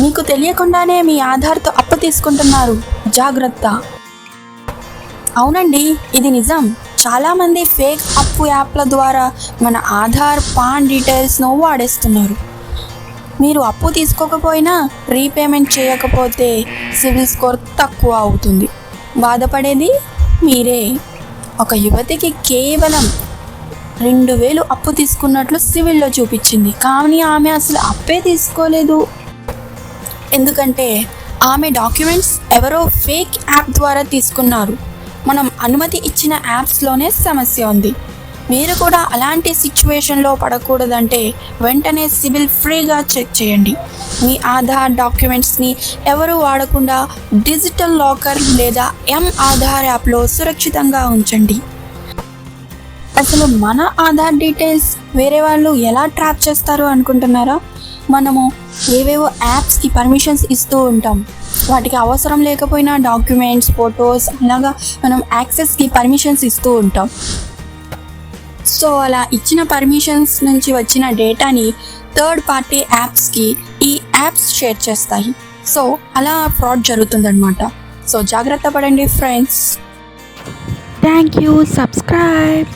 మీకు తెలియకుండానే మీ ఆధార్తో అప్పు తీసుకుంటున్నారు. జాగ్రత్త. అవునండి ఇది నిజం. చాలామంది ఫేక్ అప్పు యాప్ల ద్వారా మన ఆధార్ పాన్ డీటెయిల్స్ను వాడేస్తున్నారు. మీరు అప్పు తీసుకోకపోయినా రీపేమెంట్ చేయకపోతే సివిల్ స్కోర్ తక్కువ అవుతుంది. బాధపడేది మీరే. ఒక యువతికి కేవలం రెండు వేలు అప్పు తీసుకున్నట్లు సివిల్లో చూపించింది. కానీ ఆమె అసలు అప్పే తీసుకోలేదు. ఎందుకంటే ఆమె డాక్యుమెంట్స్ ఎవరో ఫేక్ యాప్ ద్వారా తీసుకున్నారు. మనం అనుమతి ఇచ్చిన యాప్స్లోనే సమస్య ఉంది. మీరు కూడా అలాంటి సిచ్యువేషన్లో పడకూడదంటే వెంటనే సివిల్ ఫ్రీగా చెక్ చేయండి. మీ ఆధార్ డాక్యుమెంట్స్ని ఎవరు వాడకుండా డిజిటల్ లాకర్ లేదా ఎం ఆధార్ యాప్లో సురక్షితంగా ఉంచండి. అసలు మన ఆధార్ డీటెయిల్స్ వేరే వాళ్ళు ఎలా ట్రాప్ చేస్తారు అనుకుంటున్నారా? మనము ఏవేవో యాప్స్కి పర్మిషన్స్ ఇస్తూ ఉంటాం. వాటికి అవసరం లేకపోయినా డాక్యుమెంట్స్ ఫొటోస్ అలాగా మనం యాక్సెస్కి పర్మిషన్స్ ఇస్తూ ఉంటాం. సో అలా ఇచ్చిన పర్మిషన్స్ నుంచి వచ్చిన డేటాని థర్డ్ పార్టీ యాప్స్కి ఈ యాప్స్ షేర్ చేస్తాయి. సో అలా ఫ్రాడ్ జరుగుతుందన్నమాట. సో జాగ్రత్త పడండి ఫ్రెండ్స్ థ్యాంక్ యూ సబ్స్క్రైబ్